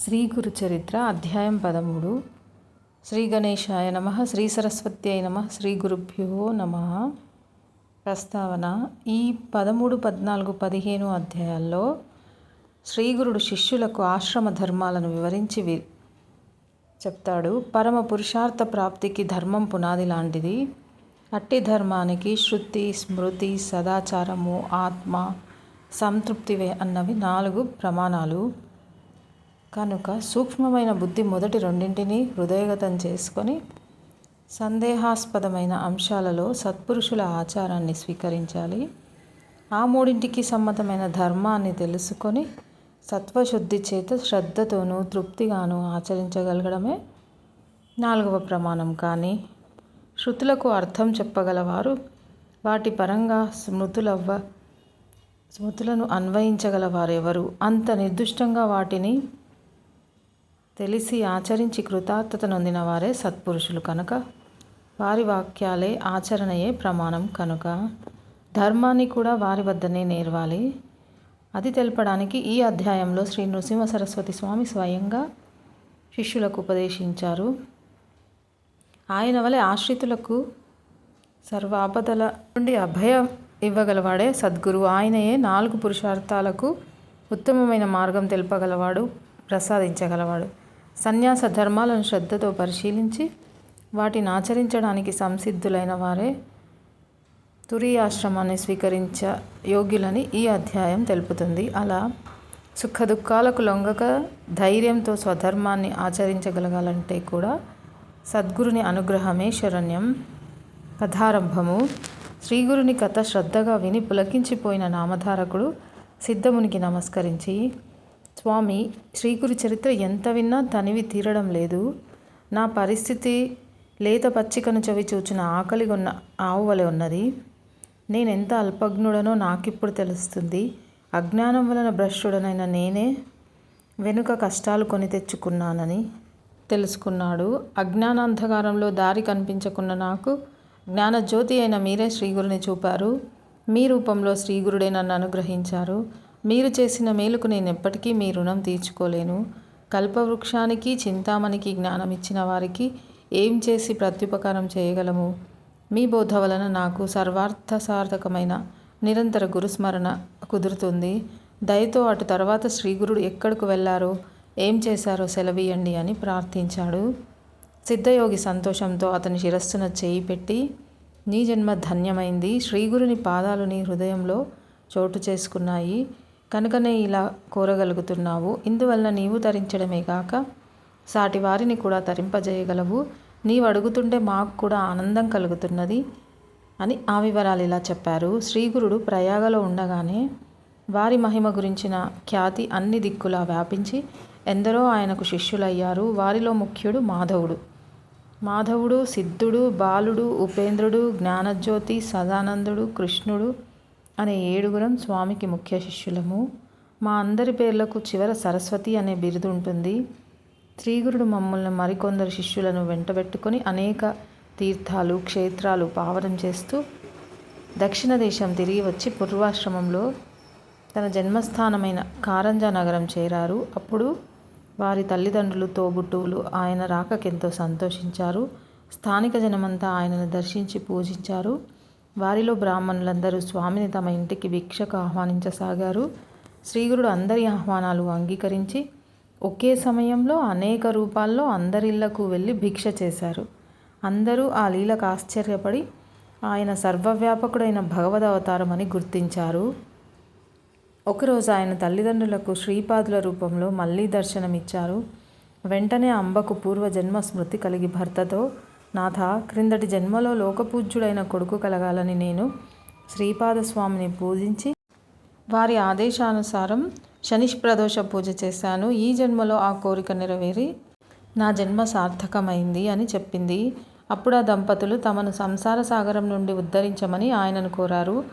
శ్రీ గురు చరిత్ర అధ్యాయం పదమూడు. శ్రీ గణేశాయ నమ శ్రీ సరస్వత్యై నమ శ్రీ గురుభ్యో నమ. ప్రస్తావన ఈ పదమూడు పద్నాలుగు పదిహేను అధ్యాయాల్లో శ్రీ గురుడు శిష్యులకు ఆశ్రమ ధర్మాలను వివరించి వి చెప్తాడు. పరమ పురుషార్థ ప్రాప్తికి ధర్మం పునాది లాంటిది. అట్టి ధర్మానికి శృతి స్మృతి సదాచారము ఆత్మ సంతృప్తి అన్నవి నాలుగు ప్రమాణాలు. కనుక సూక్ష్మమైన బుద్ధి మొదటి రెండింటినీ హృదయగతం చేసుకొని సందేహాస్పదమైన అంశాలలో సత్పురుషుల ఆచారాన్ని స్వీకరించాలి. ఆ మూడింటికి సమ్మతమైన ధర్మాన్ని తెలుసుకొని సత్వశుద్ధి చేత శ్రద్ధతోనూ తృప్తిగాను ఆచరించగలగడమే నాలుగవ ప్రమాణం. కానీ శృతులకు అర్థం చెప్పగలవారు వాటి పరంగా స్మృతులవ్వ స్మృతులను అన్వయించగలవారెవరు? అంత నిర్దిష్టంగా వాటిని తెలిసి ఆచరించి కృతార్థత నొందిన వారే సత్పురుషులు కనుక. వారి వాక్యాలే ఆచరణయే ప్రమాణం కనుక. ధర్మాన్ని కూడా వారి వద్దనే నేర్వాలి. అది తెలపడానికి ఈ అధ్యాయంలో శ్రీ నృసింహ సరస్వతి స్వామి స్వయంగా శిష్యులకు ఉపదేశించారు. ఆయన వలె ఆశ్రితులకు సర్వ ఆపదల నుండి అభయం ఇవ్వగలవాడే సద్గురు. ఆయనయే నాలుగు పురుషార్థాలకు ఉత్తమమైన మార్గం తెలుపగలవాడు ప్రసాదించగలవాడు. సన్యాస ధర్మాలను శ్రద్ధతో పరిశీలించి వాటిని ఆచరించడానికి సంసిద్ధులైన వారే తురియాశ్రమాన్ని స్వీకరించ యోగ్యులని ఈ అధ్యాయం తెలుపుతుంది. అలా సుఖ దుఃఖాలకు లొంగక ధైర్యంతో స్వధర్మాన్ని ఆచరించగలగాలంటే కూడా సద్గురుని అనుగ్రహమే శరణ్యం. కథారంభము. శ్రీగురుని కథ శ్రద్ధగా విని పులకించిపోయిన నామధారకుడు సిద్ధమునికి నమస్కరించి స్వామి శ్రీగురు చరిత్ర ఎంత విన్నా తనివి తీరడం లేదు. నా పరిస్థితి లేత పచ్చికను చవి చూచిన ఆకలిగొన్న ఆవు వలె ఉన్నది. నేనెంత అల్పజ్ఞుడనో నాకిప్పుడు తెలుస్తుంది. అజ్ఞానం వలన భ్రష్టుడనైన నేనే వెనుక కష్టాలు కొని తెచ్చుకున్నానని తెలుసుకున్నాడు. అజ్ఞానాంధకారంలో దారి కనిపించకున్న నాకు జ్ఞానజ్యోతి అయిన మీరే శ్రీగురుని చూపారు. మీ రూపంలో శ్రీగురుడే నన్ను అనుగ్రహించారు. మీరు చేసిన మేలుకు నేను ఎప్పటికీ మీ రుణం తీర్చుకోలేను. కల్పవృక్షానికి చింతామణికి జ్ఞానం ఇచ్చిన వారికి ఏం చేసి ప్రత్యుపకారం చేయగలము? మీ బోధ వలన నాకు సర్వార్థ సార్థకమైన నిరంతర గురుస్మరణ కుదురుతుంది. దయతో అటు తర్వాత శ్రీగురుడు ఎక్కడికి వెళ్ళారో ఏం చేశారో సెలవీయండి అని ప్రార్థించాడు. సిద్ధయోగి సంతోషంతో అతని శిరస్సున చేయి పెట్టి నీ జన్మ ధన్యమైంది. శ్రీగురుని పాదాలు నీ హృదయంలో చోటు చేసుకున్నాయి. కనుకనే ఇలా కోరగలుగుతున్నావు. ఇందువల్ల నీవు తరించడమే కాక సాటి వారిని కూడా తరింపజేయగలవు. నీవు అడుగుతుంటే మాకు కూడా ఆనందం కలుగుతున్నది అని ఆ వివరాలు ఇలా చెప్పారు. శ్రీగురుడు ప్రయాగలో ఉండగానే వారి మహిమ గురించిన ఖ్యాతి అన్ని దిక్కులా వ్యాపించి ఎందరో ఆయనకు శిష్యులయ్యారు. వారిలో ముఖ్యుడు మాధవుడు. మాధవుడు సిద్ధుడు బాలుడు ఉపేంద్రుడు జ్ఞానజ్యోతి సదానందుడు కృష్ణుడు అనే ఏడుగురం స్వామికి ముఖ్య శిష్యులము. మా అందరి పేర్లకు చివర సరస్వతి అనే బిరుదు ఉంటుంది. శ్రీగురుడు మమ్మల్ని మరికొందరు శిష్యులను వెంటబెట్టుకొని అనేక తీర్థాలు క్షేత్రాలు పావనం చేస్తూ దక్షిణ దేశం తిరిగి వచ్చి పూర్వాశ్రమంలో తన జన్మస్థానమైన కారంజా నగరం చేరారు. అప్పుడు వారి తల్లిదండ్రులు తోబుట్టువులు ఆయన రాకకెంతో సంతోషించారు. స్థానిక జనమంతా ఆయనను దర్శించి పూజించారు. వారిలో బ్రాహ్మణులందరూ స్వామిని తమ ఇంటికి భిక్షకు ఆహ్వానించసాగారు. శ్రీగురుడు అందరి ఆహ్వానాలు అంగీకరించి ఒకే సమయంలో అనేక రూపాల్లో అందరిళ్ళకు వెళ్ళి భిక్ష చేశారు. అందరూ ఆ లీలకు ఆశ్చర్యపడి ఆయన సర్వవ్యాపకుడైన భగవద్ అవతారం అని గుర్తించారు. ఒకరోజు ఆయన తల్లిదండ్రులకు శ్రీపాదుల రూపంలో మళ్ళీ దర్శనమిచ్చారు. వెంటనే అంబకు పూర్వజన్మ స్మృతి కలిగి భర్తతో నాథ క్రిందటి జన్మలో లోకపూజ్యుడైన కొడుకు కలగాలని నేను శ్రీపాదస్వామిని పూజించి వారి ఆదేశానుసారం శనిష్ప్రదోష పూజ చేశాను. ఈ జన్మలో ఆ కోరిక నెరవేరి నా జన్మ సార్థకమైంది అని చెప్పింది. అప్పుడు ఆ దంపతులు తమను సంసార సాగరం నుండి ఉద్ధరించమని ఆయనను కోరారు.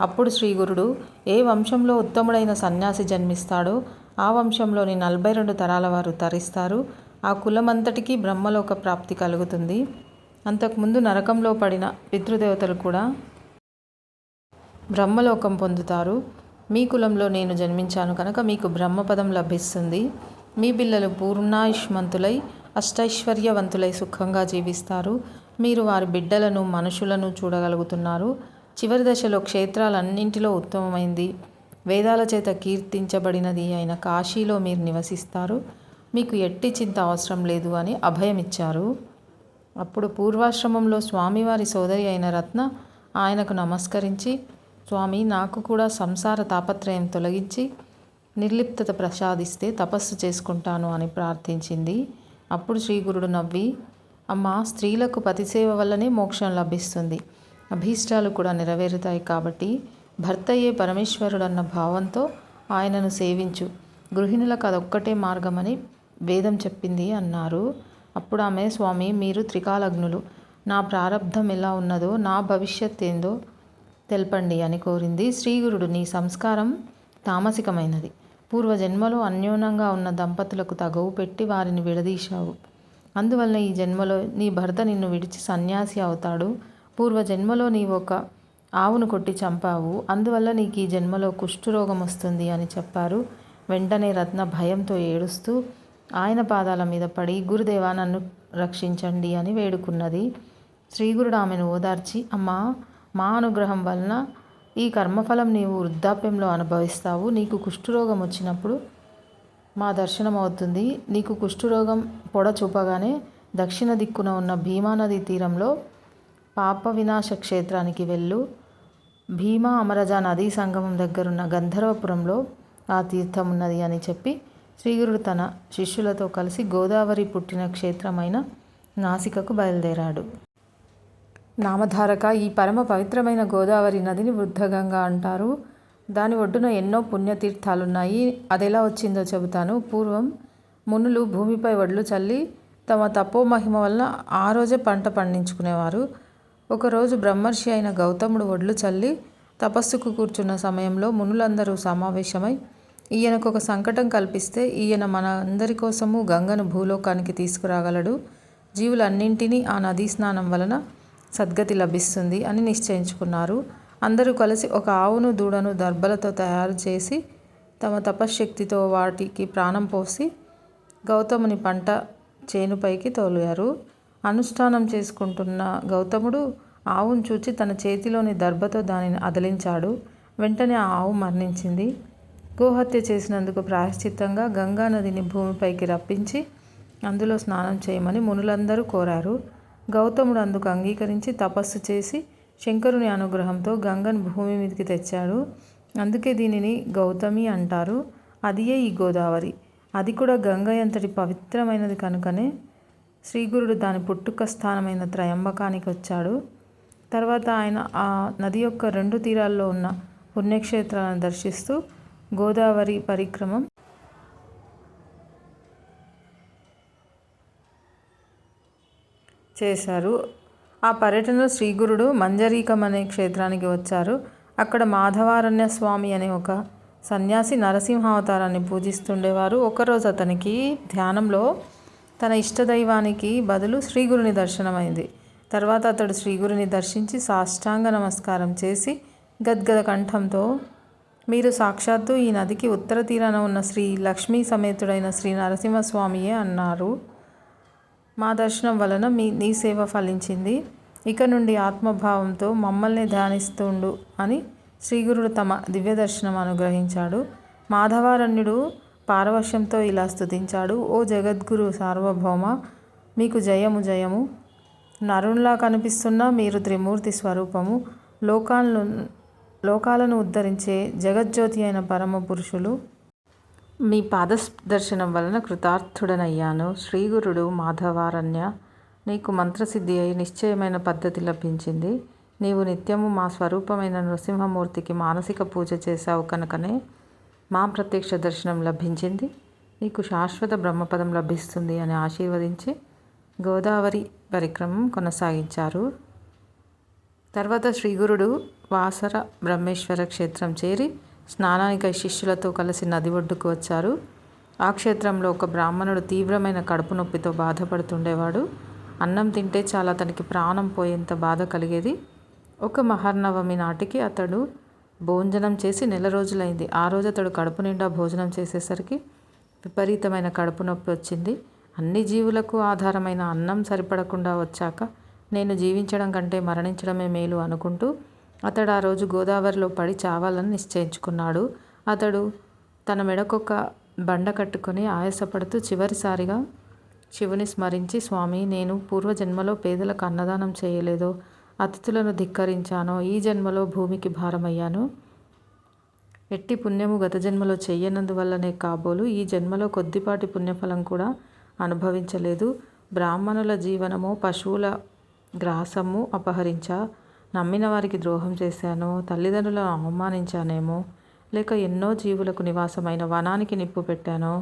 అప్పుడు శ్రీగురుడు ఏ వంశంలో ఉత్తముడైన సన్యాసి జన్మిస్తాడో ఆ వంశంలోని నలభై రెండు తరాల వారు తరిస్తారు. ఆ కులమంతటికీ బ్రహ్మలోక ప్రాప్తి కలుగుతుంది. అంతకుముందు నరకంలో పడిన పితృదేవతలు కూడా బ్రహ్మలోకం పొందుతారు. మీ కులంలో నేను జన్మించాను కనుక మీకు బ్రహ్మపదం లభిస్తుంది. మీ పిల్లలు పూర్ణాయుష్మంతులై అష్టైశ్వర్యవంతులై సుఖంగా జీవిస్తారు. మీరు వారి బిడ్డలను మనుషులను చూడగలుగుతున్నారు. చివరి దశలో క్షేత్రాలన్నింటిలో ఉత్తమమైంది. వేదాల చేత కీర్తించబడినది అయిన కాశీలో మీరు నివసిస్తారు. మీకు ఎట్టి చింత అవసరం లేదు అని అభయమిచ్చారు. అప్పుడు పూర్వాశ్రమంలో స్వామివారి సోదరి అయిన రత్న ఆయనకు నమస్కరించి స్వామి నాకు కూడా సంసార తాపత్రయం తొలగించి నిర్లిప్తత ప్రసాదిస్తే తపస్సు చేసుకుంటాను అని ప్రార్థించింది. అప్పుడు శ్రీ గురుడు నవ్వి అమ్మ స్త్రీలకు పతిసేవ వల్లనే మోక్షం లభిస్తుంది. అభీష్టాలు కూడా నెరవేరుతాయి కాబట్టి భర్తయే పరమేశ్వరుడన్న భావంతో ఆయనను సేవించు. గృహిణులకు అదొక్కటే మార్గమని వేదం చెప్పింది అన్నారు. అప్పుడు ఆమె స్వామి మీరు త్రికాలగ్నులు. నా ప్రారంధం ఎలా ఉన్నదో నా భవిష్యత్ ఏందో తెలపండి అని కోరింది. శ్రీగురుడు నీ సంస్కారం తామసికమైనది. పూర్వజన్మలో అన్యోన్యంగా ఉన్న దంపతులకు తగవు పెట్టి వారిని విడదీశావు. అందువలన ఈ జన్మలో నీ భర్త నిన్ను విడిచి సన్యాసి అవుతాడు. పూర్వజన్మలో నీవు ఒక ఆవును కొట్టి చంపావు. అందువల్ల నీకు ఈ జన్మలో కుష్ఠరోగం వస్తుంది అని చెప్పారు. వెంటనే రత్న భయంతో ఏడుస్తూ ఆయన పాదాల మీద పడి గురుదేవా నన్ను రక్షించండి అని వేడుకున్నది. శ్రీగురుడు ఆమెను ఓదార్చి అమ్మా మా అనుగ్రహం వలన ఈ కర్మఫలం నీవు వృద్ధాప్యంలో అనుభవిస్తావు. నీకు కుష్ఠరోగం వచ్చినప్పుడు మా దర్శనం అవుతుంది. నీకు కుష్ఠరోగం పొడ చూపగానే దక్షిణ దిక్కున ఉన్న భీమానది తీరంలో పాప వినాశ క్షేత్రానికి వెళ్ళు. భీమా అమరజా నదీ సంగమం దగ్గరున్న గంధర్వపురంలో ఆ తీర్థం ఉన్నది అని చెప్పి శ్రీగురుడు తన శిష్యులతో కలిసి గోదావరి పుట్టిన క్షేత్రమైన నాసికకు బయలుదేరాడు. నామధారక ఈ పరమ పవిత్రమైన గోదావరి నదిని వృద్ధగంగా అంటారు. దాని ఒడ్డున ఎన్నో పుణ్యతీర్థాలున్నాయి. అది ఎలా వచ్చిందో చెబుతాను. పూర్వం మునులు భూమిపై వడ్లు చల్లి తమ తపో మహిమ వలన ఆ రోజే పంట పండించుకునేవారు. ఒకరోజు బ్రహ్మర్షి అయిన గౌతముడు వడ్లు చల్లి తపస్సుకు కూర్చున్న సమయంలో మునులందరూ సమావేశమై ఈయనకు ఒక సంకటం కల్పిస్తే ఈయన మన అందరి కోసము గంగను భూలోకానికి తీసుకురాగలడు. జీవులన్నింటినీ ఆ నదీ స్నానం వలన సద్గతి లభిస్తుంది అని నిశ్చయించుకున్నారు. అందరూ కలిసి ఒక ఆవును దూడను దర్భలతో తయారు చేసి తమ తపశ్శక్తితో వాటికి ప్రాణం పోసి గౌతముని పంట చేనుపైకి తోలారు. అనుష్ఠానం చేసుకుంటున్న గౌతముడు ఆవును చూచి తన చేతిలోని దర్భతో దానిని అదిలించాడు. వెంటనే ఆ ఆవు మరణించింది. గోహత్య చేసినందుకు ప్రాయశ్చిత్తంగా గంగా నదిని భూమిపైకి రప్పించి అందులో స్నానం చేయమని మునులందరూ కోరారు. గౌతముడు అందుకు అంగీకరించి తపస్సు చేసి శంకరుని అనుగ్రహంతో గంగను భూమి మీదకి తెచ్చాడు. అందుకే దీనిని గౌతమి అంటారు. అదియే ఈ గోదావరి. అది కూడా గంగ ఎంతటి పవిత్రమైనది కనుకనే శ్రీగురుడు దాని పుట్టుక స్థానమైన త్రయంబకానికి వచ్చాడు. తర్వాత ఆయన ఆ నది యొక్క రెండు తీరాల్లో ఉన్న పుణ్యక్షేత్రాలను దర్శిస్తూ గోదావరి పరిక్రమం. చేశారు. ఆ పర్యటనలో శ్రీగురుడు మంజరీకం అనే క్షేత్రానికి వచ్చారు. అక్కడ మాధవారణ్య స్వామి అనే ఒక సన్యాసి నరసింహావతారాన్ని పూజిస్తుండేవారు. ఒకరోజు అతనికి ధ్యానంలో తన ఇష్టదైవానికి బదులు శ్రీగురుని దర్శనమైంది. తర్వాత అతడు శ్రీగురుని దర్శించి సాష్టాంగ నమస్కారం చేసి గద్గద కంఠంతో మీరు సాక్షాత్తు ఈ నదికి ఉత్తర తీరాన ఉన్న శ్రీ లక్ష్మీ సమేతుడైన శ్రీ నరసింహస్వామియే అన్నారు. మా దర్శనం వలన మీ నీ సేవ ఫలించింది. ఇక నుండి ఆత్మభావంతో మమ్మల్ని ధ్యానిస్తుండు అని శ్రీగురుడు తమ దివ్య దర్శనం అనుగ్రహించాడు. మాధవారణ్యుడు పారవశ్యంతో ఇలా స్తుతించాడు. ఓ జగద్గురు సార్వభౌమ మీకు జయము జయము. నరుణ్లా కనిపిస్తున్న మీరు త్రిమూర్తి స్వరూపము. లోకాలను లోకాలను ఉద్ధరించే జగజ్యోతి అయిన పరమ పురుషులు. మీ పాద దర్శనం వలన కృతార్థుడనయ్యాను. శ్రీగురుడు మాధవారణ్య నీకు మంత్రసిద్ధి అయి నిశ్చయమైన పద్ధతి లభించింది. నీవు నిత్యము మా స్వరూపమైన నృసింహమూర్తికి మానసిక పూజ చేశావు కనుకనే మా ప్రత్యక్ష దర్శనం లభించింది. నీకు శాశ్వత బ్రహ్మపదం లభిస్తుంది అని ఆశీర్వదించి గోదావరి పరిక్రమం కొనసాగించారు. తర్వాత శ్రీగురుడు వాసర బ్రహ్మేశ్వర క్షేత్రం చేరి స్నానానికై శిష్యులతో కలిసి నది ఒడ్డుకు వచ్చారు. ఆ క్షేత్రంలో ఒక బ్రాహ్మణుడు తీవ్రమైన కడుపు నొప్పితో బాధపడుతుండేవాడు. అన్నం తింటే చాలా అతనికి ప్రాణం పోయేంత బాధ కలిగేది. ఒక మహర్నవమి నాటికి అతడు భోజనం చేసి నెల రోజులైంది. ఆ రోజు అతడు కడుపు నిండా భోజనం చేసేసరికి విపరీతమైన కడుపు నొప్పి వచ్చింది. అన్ని జీవులకు ఆధారమైన అన్నం సరిపడకుండా వచ్చాక నేను జీవించడం కంటే మరణించడమే మేలు అనుకుంటూ అతడు ఆ రోజు గోదావరిలో పడి చావాలని నిశ్చయించుకున్నాడు. అతడు తన మెడకొక బండ కట్టుకొని ఆయాసపడుతూ చివరిసారిగా శివుని స్మరించి స్వామి నేను పూర్వజన్మలో పేదలకు అన్నదానం చేయలేదో అతిథులను ధిక్కరించానో ఈ జన్మలో భూమికి భారమయ్యాను. ఎట్టి పుణ్యము గత జన్మలో చెయ్యనందువల్లనే కాబోలు ఈ జన్మలో కొద్దిపాటి పుణ్యఫలం కూడా అనుభవించలేదు. బ్రాహ్మణుల జీవనము పశువుల గ్రాసము అపహరించా నమ్మిన వారికి ద్రోహం చేశాను తల్లిదండ్రులను అవమానించానేమో లేక ఎన్నో జీవులకు నివాసమైన వనానికి నిప్పు పెట్టాను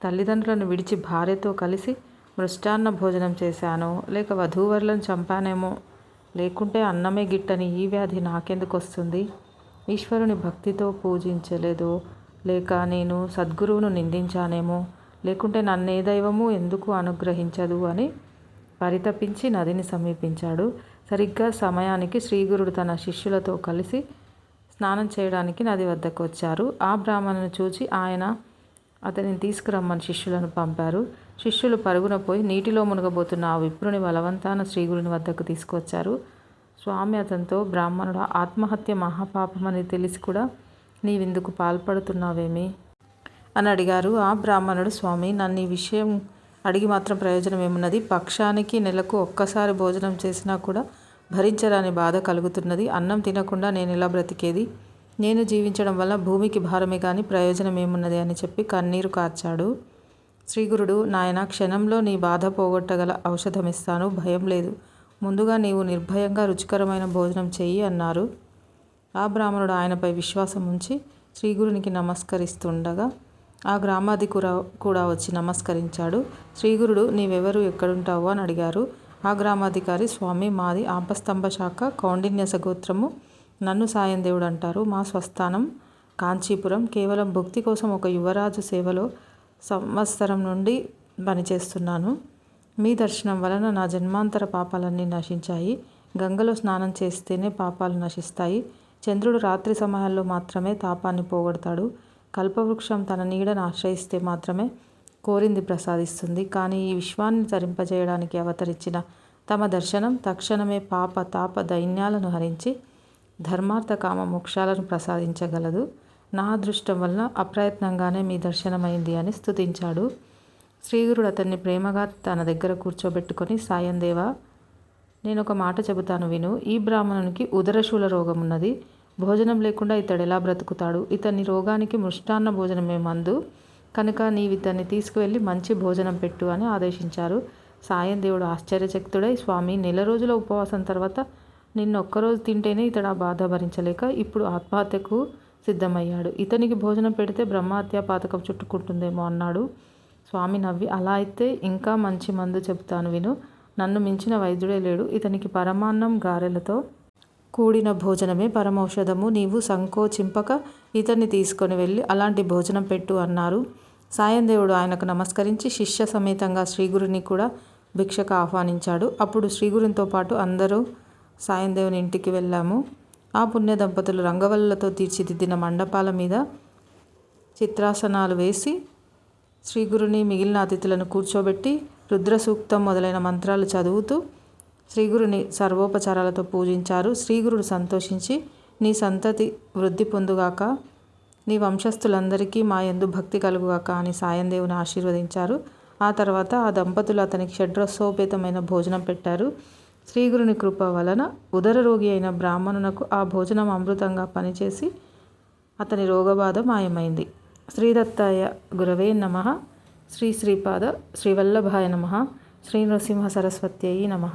తల్లిదండ్రులను విడిచి భార్యతో కలిసి మృష్టాన్న భోజనం చేశాను లేక వధూవరులను చంపానేమో లేకుంటే అన్నమే గిట్టని ఈ వ్యాధి నాకెందుకు వస్తుంది ఈశ్వరుని భక్తితో పూజించలేదు లేక నేను సద్గురువును నిందించానేమో లేకుంటే నన్నే దైవము ఎందుకు అనుగ్రహించదు అని పరితపించి నదిని సమీపించాడు. సరిగ్గా సమయానికి శ్రీగురుడు తన శిష్యులతో కలిసి స్నానం చేయడానికి నది వద్దకు వచ్చారు. ఆ బ్రాహ్మణుని చూచి ఆయన అతనిని తీసుకురమ్మని శిష్యులను పంపారు. శిష్యులు పరుగున పోయి నీటిలో మునగబోతున్న ఆ విప్రుని బలవంతాన శ్రీగురుని వద్దకు తీసుకొచ్చారు స్వామి అతనితో బ్రాహ్మణుడు ఆత్మహత్య మహాపాపమని తెలిసి కూడా నీవిందుకు పాల్పడుతున్నావేమి అని అడిగారు. ఆ బ్రాహ్మణుడు స్వామి నన్ను ఈ విషయం అడిగి మాత్రం ప్రయోజనం ఏమున్నది? పక్షానికి నెలకు ఒక్కసారి భోజనం చేసినా కూడా భరించరాని బాధ కలుగుతున్నది. అన్నం తినకుండా నేను ఇలా బ్రతికేది? నేను జీవించడం వల్ల భూమికి భారమే కానీ ప్రయోజనం ఏమున్నది అని చెప్పి కన్నీరు కార్చాడు. శ్రీగురుడు నాయన క్షణంలో నీ బాధ పోగొట్టగల ఔషధం ఇస్తాను. భయం లేదు. ముందుగా నీవు నిర్భయంగా రుచికరమైన భోజనం చెయ్యి అన్నారు. ఆ బ్రాహ్మణుడు ఆయనపై విశ్వాసం ఉంచి శ్రీగురునికి నమస్కరిస్తుండగా ఆ గ్రామాది కూడా వచ్చి నమస్కరించాడు. శ్రీగురుడు నీవెవరు? ఎక్కడుంటావు? అని అడిగారు. ఆ గ్రామాధికారి స్వామి మాది ఆపస్తంభ శాఖ కౌండిన్యస గోత్రము. నన్ను సాయం దేవుడు అంటారు మా స్వస్థానం కాంచీపురం. కేవలం భక్తి కోసం ఒక యువరాజు సేవలో సంవత్సరం నుండి పనిచేస్తున్నాను. మీ దర్శనం వలన నా జన్మాంతర పాపాలన్నీ నశించాయి. గంగలో స్నానం చేస్తేనే పాపాలు నశిస్తాయి. చంద్రుడు రాత్రి సమయాల్లో మాత్రమే తాపాన్ని పోగొడతాడు. కల్పవృక్షం తన నీడను ఆశ్రయిస్తే మాత్రమే కోరింది ప్రసాదిస్తుంది. కానీ ఈ విశ్వాన్ని తరింపజేయడానికి అవతరించిన తమ దర్శనం తక్షణమే పాప తాప దైన్యాలను హరించి ధర్మార్థ కామ మోక్షాలను ప్రసాదించగలదు. నా అదృష్టం వలన అప్రయత్నంగానే మీ దర్శనమైంది అని స్థుతించాడు శ్రీగురుడు అతన్ని ప్రేమగా తన దగ్గర కూర్చోబెట్టుకొని సాయం దేవా నేను ఒక మాట చెబుతాను విను. ఈ బ్రాహ్మణునికి ఉదరశూల రోగం ఉన్నది భోజనం లేకుండా ఇతడు ఎలా బ్రతుకుతాడు? ఇతని రోగానికి మృష్టాన్న భోజనమే మందు. కనుక నీవు ఇతన్ని తీసుకువెళ్ళి మంచి భోజనం పెట్టు అని ఆదేశించారు. సాయం దేవుడు ఆశ్చర్యచక్తుడై స్వామి నెల రోజుల ఉపవాసం తర్వాత నిన్న ఒక్కరోజు తింటేనే ఇతడు ఆ బాధ భరించలేక ఇప్పుడు ఆత్మహత్యకు సిద్ధమయ్యాడు. ఇతనికి భోజనం పెడితే బ్రహ్మహత్య పాతకం చుట్టుకుంటుందేమో అన్నాడు. స్వామి నవ్వి అలా అయితే ఇంకా మంచి మందు చెబుతాను విను. నన్ను మించిన వైద్యుడే లేడు. ఇతనికి పరమాన్నం గారెలతో కూడిన భోజనమే పరమౌషధము. నీవు సంకోచింపక ఇతన్ని తీసుకొని వెళ్ళి అలాంటి భోజనం పెట్టు అన్నారు. సాయందేవుడు ఆయనకు నమస్కరించి శిష్య సమేతంగా శ్రీగురుని కూడా భిక్షకు ఆహ్వానించాడు. అప్పుడు శ్రీగురునితో పాటు అందరూ సాయందేవుని ఇంటికి వెళ్ళాము. ఆ పుణ్య దంపతులు రంగవల్లులతో తీర్చిదిద్దిన మండపాల మీద చిత్రాసనాలు వేసి శ్రీగురుని మిగిలిన అతిథులను కూర్చోబెట్టి రుద్ర సూక్తం మొదలైన మంత్రాలు చదువుతూ శ్రీగురుని సర్వోపచారాలతో పూజించారు. శ్రీగురుడు సంతోషించి నీ సంతతి వృద్ధి పొందుగాక నీ వంశస్థులందరికీ మా యందు భక్తి కలుగుగాక అని సాయందేవుని ఆశీర్వదించారు. ఆ తర్వాత ఆ దంపతులు అతనికి షడ్రసోపేతమైన భోజనం పెట్టారు. శ్రీగురుని కృప వలన ఉదర రోగి అయిన బ్రాహ్మణునకు ఆ భోజనం అమృతంగా పనిచేసి అతని రోగబాధ మాయమైంది. శ్రీదత్తాయ గురవే నమ. శ్రీ శ్రీపాద శ్రీవల్లభాయ నమ. శ్రీ నృసింహ సరస్వత్యై నమ.